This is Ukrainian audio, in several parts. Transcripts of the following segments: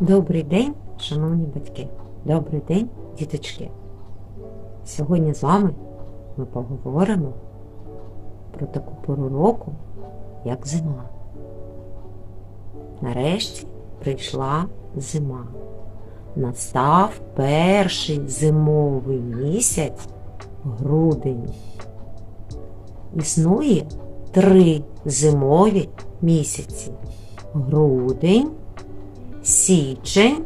Добрий день, шановні батьки. Добрий день, діточки. Сьогодні з вами ми поговоримо про таку пору року, як зима. Нарешті прийшла зима. Настав перший зимовий місяць грудень. Існує три зимові місяці: грудень, січень,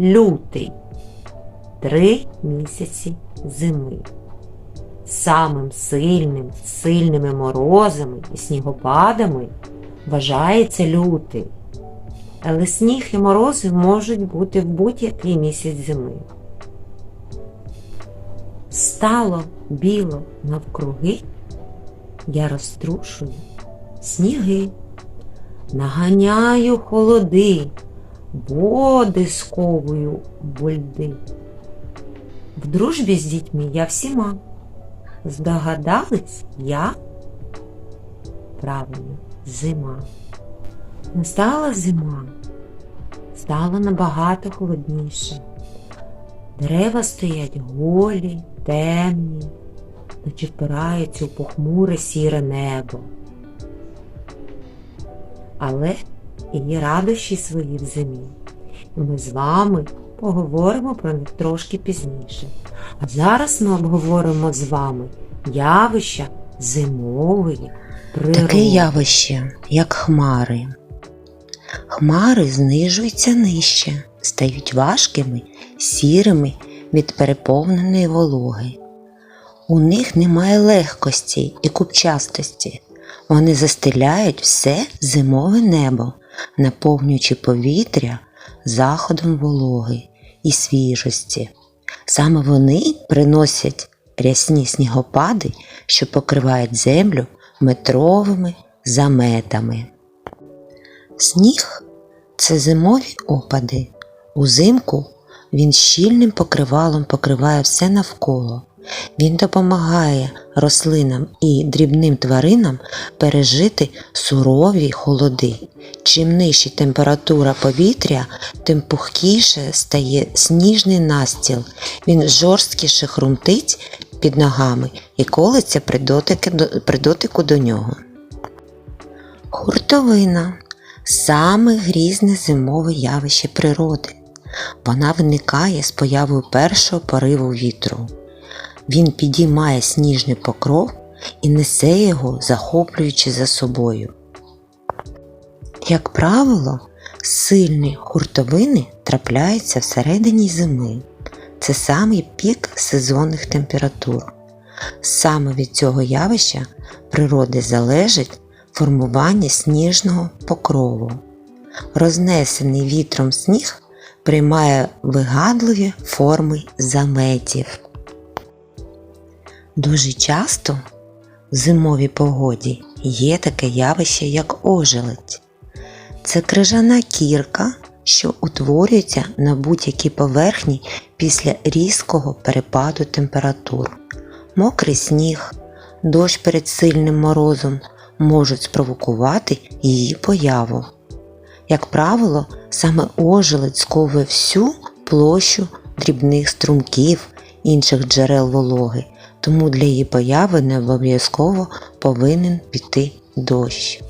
лютий. Три місяці зими. Самим сильним, сильними морозами і снігопадами вважається лютий. Але сніг і морози можуть бути в будь-який місяць зими. Стало біло навкруги, я розтрушую сніги, наганяю холоди, води сковую бульди. В дружбі з дітьми я всіма. Здогадались я? Правильно, зима. Настала зима, стало набагато холодніше. Дерева стоять голі, темні, наче впираються у похмуре сіре небо. Але і радощі свої в зимі. І ми з вами поговоримо про них трошки пізніше. А зараз ми обговоримо з вами явища зимової природи. Таке явище, як хмари. Хмари знижуються нижче, стають важкими, сірими від переповненої вологи. У них немає легкості і купчастості. Вони застеляють все зимове небо, наповнюючи повітря заходом вологи і свіжості. Саме вони приносять рясні снігопади, що покривають землю метровими заметами. Сніг це зимові опади. Узимку він щільним покривалом покриває все навколо. Він допомагає рослинам і дрібним тваринам пережити сурові холоди. Чим нижча температура повітря, тим пухкіше стає сніжний настіл. Він жорсткіше хрумтить під ногами і колиться при дотику при дотику до нього. Хуртовина саме грізне зимове явище природи. Вона виникає з появою першого пориву вітру. Він підіймає сніжний покров і несе його, захоплюючи за собою. Як правило, сильні хуртовини трапляються всередині зими. Це самий пік сезонних температур. Саме від цього явища природи залежить формування сніжного покрову. Рознесений вітром сніг приймає вигадливі форми заметів. Дуже часто в зимовій погоді є таке явище, як ожеледь. Це крижана кірка, що утворюється на будь-якій поверхні після різкого перепаду температур. Мокрий сніг, дощ перед сильним морозом можуть спровокувати її появу. Як правило, саме ожеледь сковує всю площу дрібних струмків інших джерел вологи, тому для її появи не обов'язково повинен піти дощ.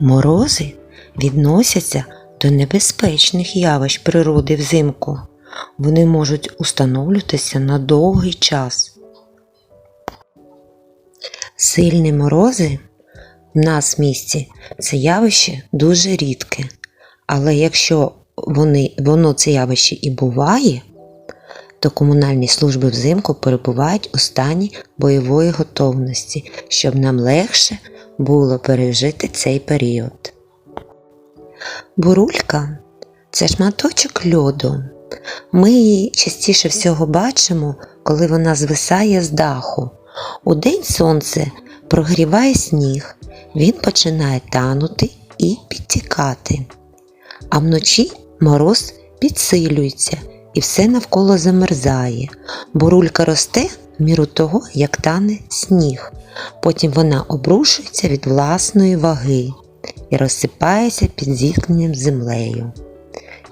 Морози відносяться до небезпечних явищ природи взимку. Вони можуть установлюватися на довгий час. Сильні морози в нас в місті це явище дуже рідке. Але якщо вони, воно це явище і буває, то комунальні служби взимку перебувають у стані бойової готовності, щоб нам легше було пережити цей період. Бурулька це шматочок льоду. Ми її частіше всього бачимо, коли вона звисає з даху. У день сонце прогріває сніг, він починає танути і підтікати. А вночі мороз підсилюється і все навколо замерзає. Бурулька росте в міру того, як тане сніг. Потім вона обрушується від власної ваги. і розсипається під зіткненням з землею.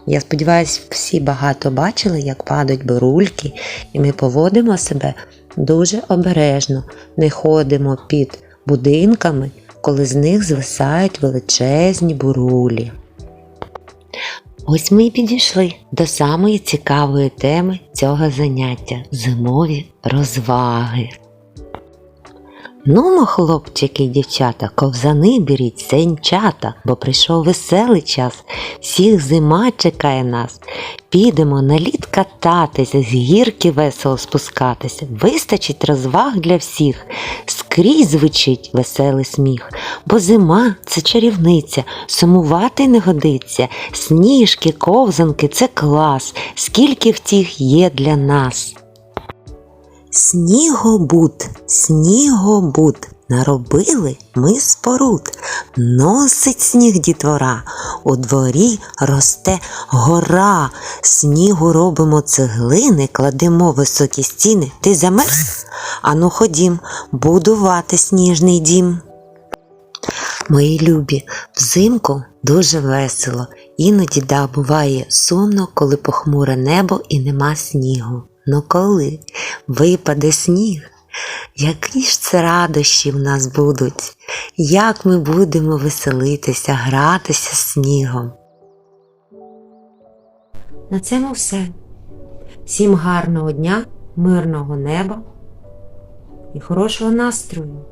Я сподіваюся, всі багато бачили, як падають бурульки, і ми поводимо себе дуже обережно, не ходимо під будинками, коли з них звисають величезні бурулі. Ось ми і підійшли до самої цікавої теми цього заняття зимові розваги. Нумо, хлопчики й дівчата, ковзани беріть сенчата, бо прийшов веселий час, всіх зима чекає нас. Підемо на лід кататися, з гірки весело спускатися. Вистачить розваг для всіх, скрізь звучить веселий сміх, бо зима це чарівниця, сумувати не годиться. Сніжки, ковзанки це клас, скільки втіх є для нас. Снігобут, снігобут, наробили ми споруд. Носить сніг дітвора, у дворі росте гора. Снігу робимо цеглини, кладемо високі стіни. Ти замерз? Ану ходім, будувати сніжний дім. Мої любі, взимку дуже весело. Іноді да буває сумно, коли похмуре небо і нема снігу. Ну коли випаде сніг, які ж це радощі в нас будуть, як ми будемо веселитися, гратися снігом. На цьому все. Всім гарного дня, мирного неба і хорошого настрою.